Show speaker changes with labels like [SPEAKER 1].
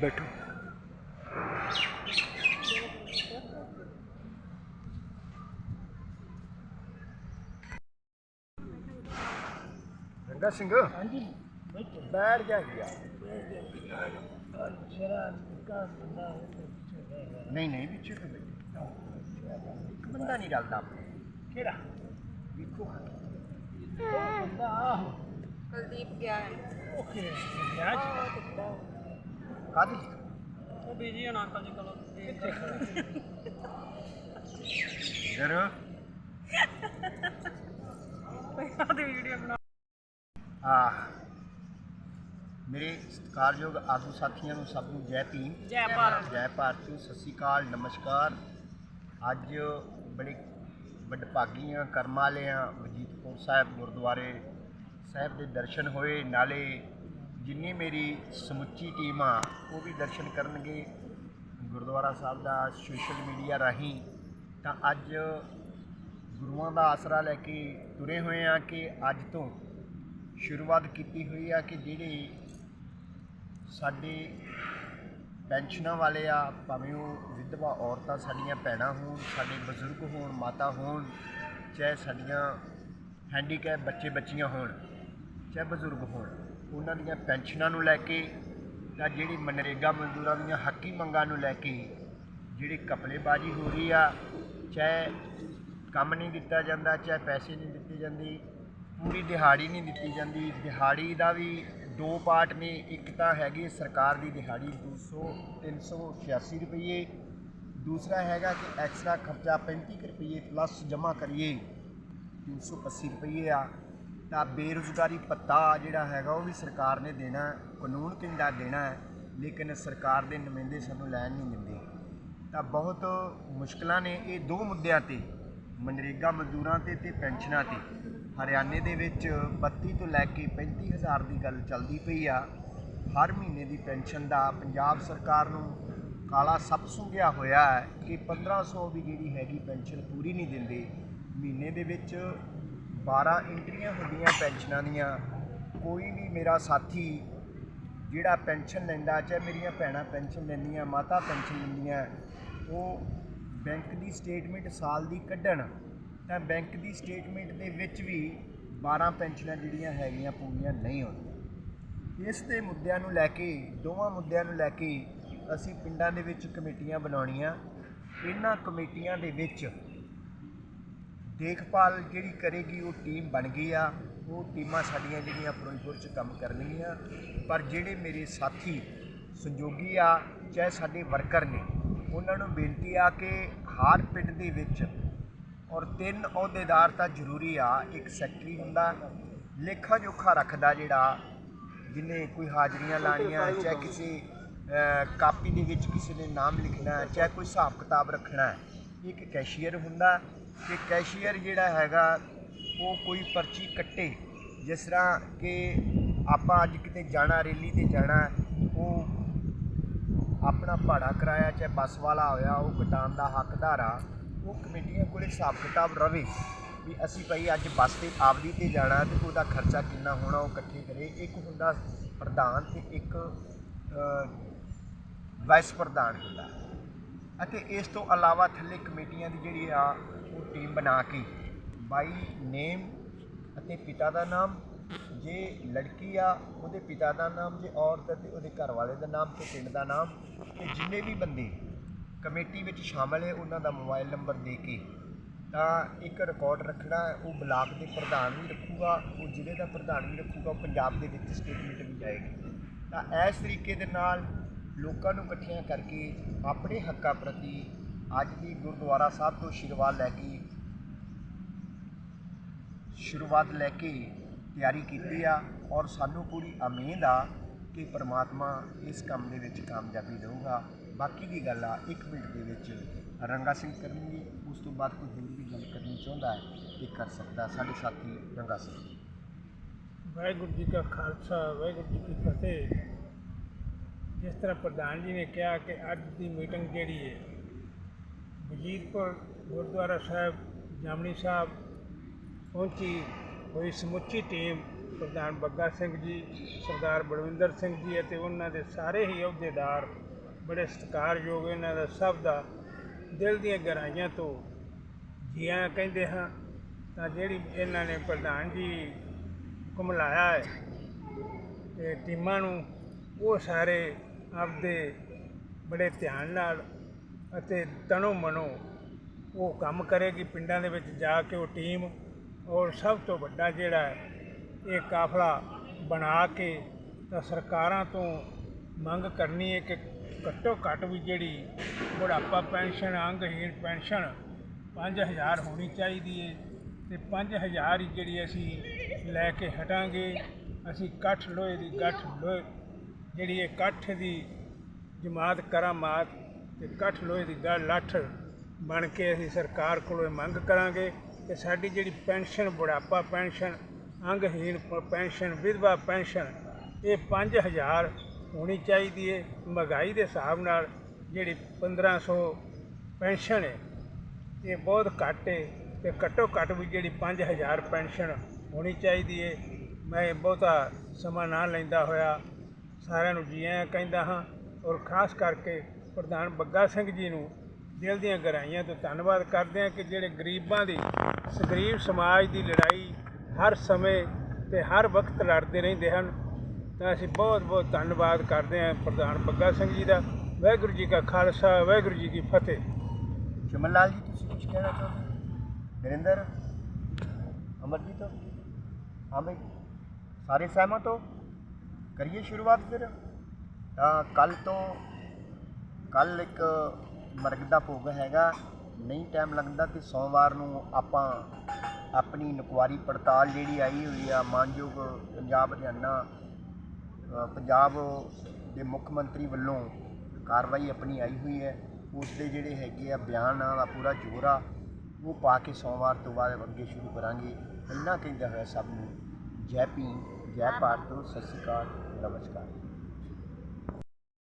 [SPEAKER 1] ਬੈਠੋ। ਰੰਗਾ ਸਿੰਘ
[SPEAKER 2] ਹਾਂਜੀ। ਬੈਠੋ
[SPEAKER 1] ਬੈਠ ਜਾ ਗਿਆ
[SPEAKER 2] ਗਿਆ।
[SPEAKER 1] ਨਹੀਂ ਨਹੀਂ ਬੈਠ। ਇੱਕ ਬੰਦਾ ਨਹੀਂ ਰਲਦਾ।
[SPEAKER 2] ਕਿਹੜਾ?
[SPEAKER 1] ਵੇਖੋ।
[SPEAKER 2] ਬੰਦਾ
[SPEAKER 3] ਕੁਲਦੀਪ ਗਿਆ ਹੈ।
[SPEAKER 2] ਕਿਹੜਾ? ਵਿਆਹ ਚ
[SPEAKER 1] ਕਾਦੀ
[SPEAKER 3] ਉਹ ਬੀਜੀ ਹੁਣ ਅੰਕਲ ਜੀ ਕੋਲੋਂ।
[SPEAKER 2] ਕਿੱਥੇ ਖੜਾ
[SPEAKER 1] ਜਰ
[SPEAKER 3] ਉਹਦੀ ਵੀਡੀਓ ਬਣਾ।
[SPEAKER 1] ਆ ਮੇਰੇ ਸਤਿਕਾਰਯੋਗ ਆਗੂ ਸਾਥੀਆਂ ਨੂੰ ਸਭ ਨੂੰ ਜੈ ਭੀਮ।
[SPEAKER 3] ਜੈ ਭਾਰਤ।
[SPEAKER 1] ਜੈ ਭਾਰਤੀ ਸਤਿ ਸ਼੍ਰੀ ਅਕਾਲ ਨਮਸਕਾਰ। ਅੱਜ ਬੜੇ ਵਡਭਾਗੀਆਂ ਕਰਮਾਂ ਵਾਲਿਆਂ ਵਜੀਦਪੁਰ ਸਾਹਿਬ ਗੁਰਦੁਆਰੇ ਸਾਹਿਬ ਦੇ ਦਰਸ਼ਨ ਹੋਏ। ਨਾਲੇ ਜਿੰਨੀ ਮੇਰੀ ਸਮੁੱਚੀ ਟੀਮ ਆ, ਉਹ ਵੀ ਦਰਸ਼ਨ ਕਰਨਗੇ ਗੁਰਦੁਆਰਾ ਸਾਹਿਬ ਦਾ ਸੋਸ਼ਲ ਮੀਡੀਆ ਰਾਹੀਂ। ਤਾਂ ਅੱਜ ਗੁਰੂਆਂ ਦਾ ਆਸਰਾ ਲੈ ਕੇ ਤੁਰੇ ਹੋਏ ਆ ਕਿ ਅੱਜ ਤੋਂ ਸ਼ੁਰੂਆਤ ਕੀਤੀ ਹੋਈ ਆ ਕਿ ਜਿਹੜੇ ਸਾਡੇ ਪੈਨਸ਼ਨਾਂ ਵਾਲੇ ਆ, ਭਾਵੇਂ ਉਹ ਵਿਧਵਾ ਔਰਤਾਂ ਸਾਡੀਆਂ ਭੈਣਾਂ ਹੋਣ, ਸਾਡੇ ਬਜ਼ੁਰਗ ਹੋਣ, ਮਾਤਾ ਹੋਣ, ਚਾਹੇ ਸਾਡੀਆਂ ਹੈਂਡੀਕੈਪ ਬੱਚੇ ਬੱਚੀਆਂ ਹੋਣ, ਚਾਹੇ ਬਜ਼ੁਰਗ ਹੋਣ। ਉਹਨਾਂ ਦੀਆਂ ਪੈਨਸ਼ਨਾਂ ਨੂੰ ਲੈ ਕੇ ਤਾਂ ਜਿਹੜੀ ਮਨਰੇਗਾ ਮਜ਼ਦੂਰਾਂ ਦੀਆਂ ਹੱਕੀ ਮੰਗਾਂ ਨੂੰ ਲੈ ਕੇ ਜਿਹੜੀ ਕਪਲੇਬਾਜ਼ੀ ਹੋ ਰਹੀ ਆ, ਚਾਹੇ ਕੰਮ ਨਹੀਂ ਦਿੱਤਾ ਜਾਂਦਾ, ਚਾਹੇ ਪੈਸੇ ਨਹੀਂ ਦਿੱਤੇ ਜਾਂਦੇ, ਪੂਰੀ ਦਿਹਾੜੀ ਨਹੀਂ ਦਿੱਤੀ ਜਾਂਦੀ। ਦਿਹਾੜੀ ਦਾ ਵੀ ਦੋ ਪਾਰਟ ਨੇ, ਇੱਕ ਤਾਂ ਹੈਗੀ ਸਰਕਾਰ ਦੀ ਦਿਹਾੜੀ 200 386 ਰੁਪਏ ਦੂਸਰਾ ਹੈਗਾ ਕਿ ਐਕਸਟਰਾ ਖਰਚਾ 35 ਕੁ ਰੁਪਏ ਪਲੱਸ ਜਮ੍ਹਾਂ ਕਰੀਏ 380 ਰੁਪਏ ਆ। ਤਾਂ ਬੇਰੁਜ਼ਗਾਰੀ ਪੱਤਾ ਜਿਹੜਾ ਹੈਗਾ ਉਹ ਵੀ ਸਰਕਾਰ ਨੇ ਦੇਣਾ ਹੈ, ਕਾਨੂੰਨ ਕਿੰਦਾ ਦੇਣਾ ਹੈ ਲੇਕਿਨ ਸਰਕਾਰ ਦੇ ਨੁਮਾਇੰਦੇ ਸਾਨੂੰ ਲੈਣ ਨਹੀਂ ਦਿੰਦੇ। ਤਾਂ ਬਹੁਤ ਮੁਸ਼ਕਲਾਂ ਨੇ ਇਹ ਦੋ ਮੁੱਦਿਆਂ ਤੇ ਮਨਰੇਗਾ ਮਜ਼ਦੂਰਾਂ ਤੇ ਤੇ ਪੈਨਸ਼ਨਾਂ ਤੇ। ਹਰਿਆਣੇ ਦੇ ਵਿੱਚ 32 ਤੋਂ ਲੈ ਕੇ 35000 ਦੀ ਗੱਲ ਚੱਲਦੀ ਪਈ ਆ। ਹਰ ਮਹੀਨੇ ਦੀ ਪੈਨਸ਼ਨ ਦਾ ਪੰਜਾਬ ਸਰਕਾਰ ਨੂੰ ਕਾਲਾ ਸੱਪ ਸੁੰਘਿਆ ਹੋਇਆ ਹੈ ਕਿ 1500 ਵੀ ਜਿਹੜੀ ਹੈਗੀ ਪੈਨਸ਼ਨ ਪੂਰੀ ਨਹੀਂ ਦਿੰਦੇ। ਮਹੀਨੇ ਦੇ ਵਿੱਚ 12 ਇੰਟਰੀਆਂ ਹੁੰਦੀਆਂ ਪੈਨਸ਼ਨਾਂ ਦੀਆਂ, ਕੋਈ ਵੀ ਮੇਰਾ ਸਾਥੀ ਜਿਹੜਾ ਪੈਨਸ਼ਨ ਲੈਂਦਾ, ਚਾਹੇ ਮੇਰੀਆਂ ਭੈਣਾਂ ਪੈਨਸ਼ਨ ਲੈਂਦੀਆਂ, ਮਾਤਾ ਪੈਨਸ਼ਨ ਲੈਂਦੀਆਂ, ਉਹ ਬੈਂਕ ਦੀ ਸਟੇਟਮੈਂਟ ਸਾਲ ਦੀ ਕੱਢਣ, ਤਾਂ ਬੈਂਕ ਦੀ ਸਟੇਟਮੈਂਟ ਦੇ ਵਿੱਚ ਵੀ 12 ਪੈਨਸ਼ਨਾਂ ਜਿਹੜੀਆਂ ਹੈਗੀਆਂ ਪੂਰੀਆਂ ਨਹੀਂ ਹੁੰਦੀਆਂ। ਇਸ ਦੇ ਮੁੱਦਿਆਂ ਨੂੰ ਲੈ ਕੇ, ਦੋਵਾਂ ਮੁੱਦਿਆਂ ਨੂੰ ਲੈ ਕੇ ਅਸੀਂ ਪਿੰਡਾਂ ਦੇ ਵਿੱਚ ਕਮੇਟੀਆਂ ਬਣਾਉਣੀਆਂ। ਇਹਨਾਂ ਕਮੇਟੀਆਂ ਦੇ ਵਿੱਚ ਦੇਖਭਾਲ ਜਿਹੜੀ ਕਰੇਗੀ ਉਹ ਟੀਮ ਬਣ ਗਈ ਆ। ਉਹ ਟੀਮਾਂ ਸਾਡੀਆਂ ਜਿਹੜੀਆਂ ਫਿਰੋਜ਼ਪੁਰ 'ਚ ਕੰਮ ਕਰਨਗੀਆਂ। ਪਰ ਜਿਹੜੇ ਮੇਰੇ ਸਾਥੀ ਸੰਯੋਗੀ ਆ, ਚਾਹੇ ਸਾਡੇ ਵਰਕਰ ਨੇ, ਉਹਨਾਂ ਨੂੰ ਬੇਨਤੀ ਆ ਕਿ ਹਰ ਪਿੰਡ ਦੇ ਵਿੱਚ ਔਰ ਤਿੰਨ ਅਹੁਦੇਦਾਰ ਤਾਂ ਜ਼ਰੂਰੀ ਆ, ਇੱਕ ਸੈਕਟਰੀ ਹੁੰਦਾ ਲੇਖਾ ਜੋਖਾ ਰੱਖਦਾ ਜਿਹੜਾ, ਜਿਹਨੇ ਕੋਈ ਹਾਜ਼ਰੀਆਂ ਲਾਣੀਆਂ, ਚਾਹੇ ਕਿਸੇ ਕਾਪੀ ਦੇ ਵਿੱਚ ਕਿਸੇ ਨੇ ਨਾਮ ਲਿਖਣਾ, ਚਾਹੇ ਕੋਈ ਹਿਸਾਬ ਕਿਤਾਬ ਰੱਖਣਾ, ਇੱਕ ਕੈਸ਼ੀਅਰ ਹੁੰਦਾ। ਕਿ ਕੈਸ਼ੀਅਰ ਜਿਹੜਾ ਹੈਗਾ, ਉਹ ਕੋਈ ਪਰਚੀ ਕੱਟੇ। ਜਿਸ ਤਰ੍ਹਾਂ ਕਿ ਆਪਾਂ ਅੱਜ ਕਿਤੇ ਜਾਣਾ, ਰੈਲੀ ਤੇ ਜਾਣਾ, ਉਹ ਆਪਣਾ ਭਾੜਾ ਕਿਰਾਇਆ, ਚਾਹੇ ਬੱਸ ਵਾਲਾ ਹੋਇਆ, ਉਹ ਕਟਾਉਣ ਦਾ ਹੱਕਦਾਰ ਆ, ਉਹ ਕਮੇਟੀਆਂ ਕੋਲੇ ਹਿਸਾਬ ਕਿਤਾਬ ਰਵੇ ਵੀ ਅਸੀਂ ਭਾਈ ਅੱਜ ਬੱਸ ਤੇ, ਆਪਦੀ ਤੇ ਜਾਣਾ ਤੇ ਉਹਦਾ ਖਰਚਾ ਕਿੰਨਾ ਹੋਣਾ, ਉਹ ਇਕੱਠੇ ਕਰੇ। ਇੱਕ ਹੁੰਦਾ ਪ੍ਰਧਾਨ ਤੇ ਇੱਕ ਵਾਈਸ ਪ੍ਰਧਾਨ ਹੁੰਦਾ। ਅਤੇ ਇਸ ਤੋਂ ਇਲਾਵਾ ਥੱਲੇ ਕਮੇਟੀਆਂ ਦੀ ਜਿਹੜੀ ਆ, ਉਹ ਟੀਮ ਬਣਾ ਕੇ ਬਾਈ ਨੇਮ ਅਤੇ ਪਿਤਾ ਦਾ ਨਾਮ, ਜੇ ਲੜਕੀ ਆ, ਉਹਦੇ ਪਿਤਾ ਦਾ ਨਾਮ, ਜੇ ਔਰਤ ਅਤੇ ਉਹਦੇ ਘਰ ਵਾਲੇ ਦਾ ਨਾਮ ਤੇ ਪਿੰਡ ਦਾ ਨਾਮ, ਤੇ ਜਿੰਨੇ ਵੀ ਬੰਦੇ ਕਮੇਟੀ ਵਿੱਚ ਸ਼ਾਮਲ ਹੈ, ਉਹਨਾਂ ਦਾ ਮੋਬਾਈਲ ਨੰਬਰ ਦੇ ਕੇ, ਤਾਂ ਇੱਕ ਰਿਕਾਰਡ ਰੱਖਣਾ ਉਹ ਬਲਾਕ ਦੇ ਪ੍ਰਧਾਨ ਵੀ ਰੱਖੂਗਾ, ਉਹ ਜ਼ਿਲ੍ਹੇ ਦਾ ਪ੍ਰਧਾਨ ਵੀ ਰੱਖੂਗਾ, ਉਹ ਪੰਜਾਬ ਦੇ ਵਿੱਚ ਸਟੇਟਮੈਂਟ ਵੀ ਜਾਏਗੀ। ਤਾਂ ਇਸ ਤਰੀਕੇ ਦੇ ਨਾਲ ਲੋਕਾਂ ਨੂੰ ਇਕੱਠੀਆਂ ਕਰਕੇ ਆਪਣੇ ਹੱਕਾਂ ਪ੍ਰਤੀ ਅੱਜ ਵੀ ਗੁਰਦੁਆਰਾ ਸਾਹਿਬ ਤੋਂ ਸ਼ੁਰੂਆਤ ਲੈ ਕੇ, ਸ਼ੁਰੂਆਤ ਲੈ ਕੇ ਤਿਆਰੀ ਕੀਤੀ ਆ ਔਰ ਸਾਨੂੰ ਪੂਰੀ ਉਮੀਦ ਆ ਕਿ ਪ੍ਰਮਾਤਮਾ ਇਸ ਕੰਮ ਦੇ ਵਿੱਚ ਕਾਮਯਾਬੀ ਦੇਊਗਾ। ਬਾਕੀ ਦੀ ਗੱਲ ਆ 1 ਮਿੰਟ ਦੇ ਵਿੱਚ ਰੰਗਾ ਸਿੰਘ ਕਰਨਗੇ, ਉਸ ਤੋਂ ਬਾਅਦ ਕੋਈ ਹੋਰ ਵੀ ਗੱਲ ਕਰਨੀ ਚਾਹੁੰਦਾ ਹੈ ਇਹ ਕਰ ਸਕਦਾ, ਸਾਡੇ ਸਾਥੀ ਰੰਗਾ ਸਿੰਘ।
[SPEAKER 2] ਵਾਹਿਗੁਰੂ ਜੀ ਕਾ ਖਾਲਸਾ, ਵਾਹਿਗੁਰੂ ਜੀ ਕੀ ਫਤਿਹ। ਜਿਸ ਤਰ੍ਹਾਂ ਪ੍ਰਧਾਨ ਜੀ ਨੇ ਕਿਹਾ ਕਿ ਅੱਜ ਦੀ ਮੀਟਿੰਗ ਜਿਹੜੀ ਹੈ ਵਜੀਦਪੁਰ ਗੁਰਦੁਆਰਾ ਸਾਹਿਬ ਜਾਮਣੀ ਸਾਹਿਬ, ਪਹੁੰਚੀ ਹੋਈ ਸਮੁੱਚੀ ਟੀਮ ਪ੍ਰਧਾਨ ਬੱਗਾ ਸਿੰਘ ਜੀ, ਸਰਦਾਰ ਬਲਵਿੰਦਰ ਸਿੰਘ ਜੀ ਅਤੇ ਉਹਨਾਂ ਦੇ ਸਾਰੇ ਹੀ ਅਹੁਦੇਦਾਰ ਬੜੇ ਸਤਿਕਾਰਯੋਗ ਇਹਨਾਂ ਦਾ ਸਭ ਦਾ ਦਿਲ ਦੀਆਂ ਗਹਿਰਾਈਆਂ ਤੋਂ ਜੀਆਂ ਕਹਿੰਦੇ ਹਾਂ, ਤਾਂ ਜਿਹੜੀ ਇਹਨਾਂ ਨੇ ਪ੍ਰਧਾਨ ਜੀ ਹੁਕਮ ਲਾਇਆ ਹੈ ਤੇ ਟੀਮਾਂ ਨੂੰ ਉਹ ਸਾਰੇ ਆਪਦੇ ਬੜੇ ਧਿਆਨ ਨਾਲ ਅਤੇ ਤਨੋ ਮਨੋ ਉਹ ਕੰਮ ਕਰੇਗੀ ਪਿੰਡਾਂ ਦੇ ਵਿੱਚ ਜਾ ਕੇ ਉਹ ਟੀਮ ਔਰ ਸਭ ਤੋਂ ਵੱਡਾ ਜਿਹੜਾ ਹੈ ਇਹ ਕਾਫਲਾ ਬਣਾ ਕੇ ਤਾਂ ਸਰਕਾਰਾਂ ਤੋਂ ਮੰਗ ਕਰਨੀ ਹੈ ਕਿ ਘੱਟੋ ਘੱਟ ਵੀ ਜਿਹੜੀ ਬੁਢਾਪਾ ਪੈਨਸ਼ਨ ਅੰਗਹੀਣ ਪੈਨਸ਼ਨ 5000 ਹੋਣੀ ਚਾਹੀਦੀ ਹੈ ਤੇ 5000 ਹੀ ਜਿਹੜੀ ਅਸੀਂ ਲੈ ਕੇ ਹਟਾਂਗੇ। ਅਸੀਂ ਇਕੱਠ ਲੋਹੇ ਦੀ ਗੱਠ ਲੋਹੇ ਜਿਹੜੀ ਇਹ ਇਕੱਠ ਦੀ ਜਮਾਤ ਕਰਾਮਾਤ ਤੇ ਇਕੱਠ ਲੋਹੇ ਦੀ ਗੱਲ ਲੱਠ ਬਣ ਕੇ ਅਸੀਂ ਸਰਕਾਰ ਕੋਲੋਂ ਇਹ ਮੰਗ ਕਰਾਂਗੇ ਕਿ ਸਾਡੀ ਜਿਹੜੀ ਪੈਨਸ਼ਨ, ਬੁਢਾਪਾ ਪੈਨਸ਼ਨ, ਅੰਗਹੀਣ ਪੈਨਸ਼ਨ, ਵਿਧਵਾ ਪੈਨਸ਼ਨ, ਇਹ 5000 ਹੋਣੀ ਚਾਹੀਦੀ ਹੈ ਮਹਿੰਗਾਈ ਦੇ ਹਿਸਾਬ ਨਾਲ ਜਿਹੜੀ 1500 ਪੈਨਸ਼ਨ ਹੈ ਇਹ ਬਹੁਤ ਘੱਟ ਹੈ ਤੇ ਘੱਟੋ ਘੱਟ ਵੀ ਜਿਹੜੀ 5000 ਪੈਨਸ਼ਨ ਹੋਣੀ ਚਾਹੀਦੀ ਹੈ ਮੈਂ ਬਹੁਤਾ ਸਮਾਂ ਨਾ ਲੈਂਦਾ ਹੋਇਆ। ਸਾਰਿਆਂ ਨੂੰ ਜੀ ਆਇਆਂ ਕਹਿੰਦਾ ਹਾਂ ਔਰ ਖਾਸ ਕਰਕੇ ਪ੍ਰਧਾਨ ਬੱਗਾ ਸਿੰਘ ਜੀ ਨੂੰ ਦਿਲ ਦੀਆਂ ਗਹਿਰਾਈਆਂ ਤੋਂ ਧੰਨਵਾਦ ਕਰਦੇ ਹਾਂ ਕਿ ਜਿਹੜੇ ਗਰੀਬਾਂ ਦੀ ਇਸ ਗਰੀਬ ਸਮਾਜ ਦੀ ਲੜਾਈ ਹਰ ਸਮੇਂ ਤੇ ਹਰ ਵਕਤ ਲੜਦੇ ਰਹਿੰਦੇ ਹਨ, ਤਾਂ ਅਸੀਂ ਬਹੁਤ ਬਹੁਤ ਧੰਨਵਾਦ ਕਰਦੇ ਹਾਂ ਪ੍ਰਧਾਨ ਬੱਗਾ ਸਿੰਘ ਜੀ ਦਾ। ਵਾਹਿਗੁਰੂ ਜੀ ਕਾ ਖਾਲਸਾ, ਵਾਹਿਗੁਰੂ ਜੀ ਕੀ ਫਤਿਹ।
[SPEAKER 1] ਚਮਨ ਲਾਲ ਜੀ, ਤੁਸੀਂ ਕੁਝ ਕਹਿਣਾ ਚਾਹੁੰਦੇ ਨਰਿੰਦਰ, ਅਮਰਜੀਤ? ਹਾਂ ਬਈ, ਸਾਰੇ ਸਹਿਮਤ ਹੋ? ਕਰੀਏ ਸ਼ੁਰੂਆਤ ਫਿਰ? ਤਾਂ ਕੱਲ ਤੋਂ ਕੱਲ ਇੱਕ ਮਰਗ ਦਾ ਭੋਗ ਹੈਗਾ। ਨਹੀਂ ਟਾਈਮ ਲੱਗਦਾ ਤੇ ਸੋਮਵਾਰ ਨੂੰ ਆਪਾਂ ਆਪਣੀ ਨਕਵਾਰੀ ਪੜਤਾਲ ਜਿਹੜੀ ਆਈ ਹੋਈ ਆ, ਮਾਨਯੋਗ ਪੰਜਾਬ ਹਰਿਆਣਾ ਪੰਜਾਬ ਦੇ ਮੁੱਖ ਮੰਤਰੀ ਵੱਲੋਂ ਕਾਰਵਾਈ ਆਪਣੀ ਆਈ ਹੋਈ ਹੈ। ਉਸ ਦੇ ਜਿਹੜੇ ਹੈਗੇ ਆ ਬਿਆਨ ਵਾਲਾ ਪੂਰਾ ਜੋਰ ਆ, ਉਹ ਪਾ ਕੇ ਸੋਮਵਾਰ ਤੋਂ ਬਾਅਦ ਅੱਗੇ ਸ਼ੁਰੂ ਕਰਾਂਗੇ। ਇੰਨਾ ਕਹਿੰਦਾ ਹੋਇਆ ਸਭ ਨੂੰ। ਜੈ ਭੀਮ, ਜੈ ਭਾਰਤ, ਸਤਿ ਸ਼੍ਰੀ ਅਕਾਲ। ਨਮਸਕਾਰ।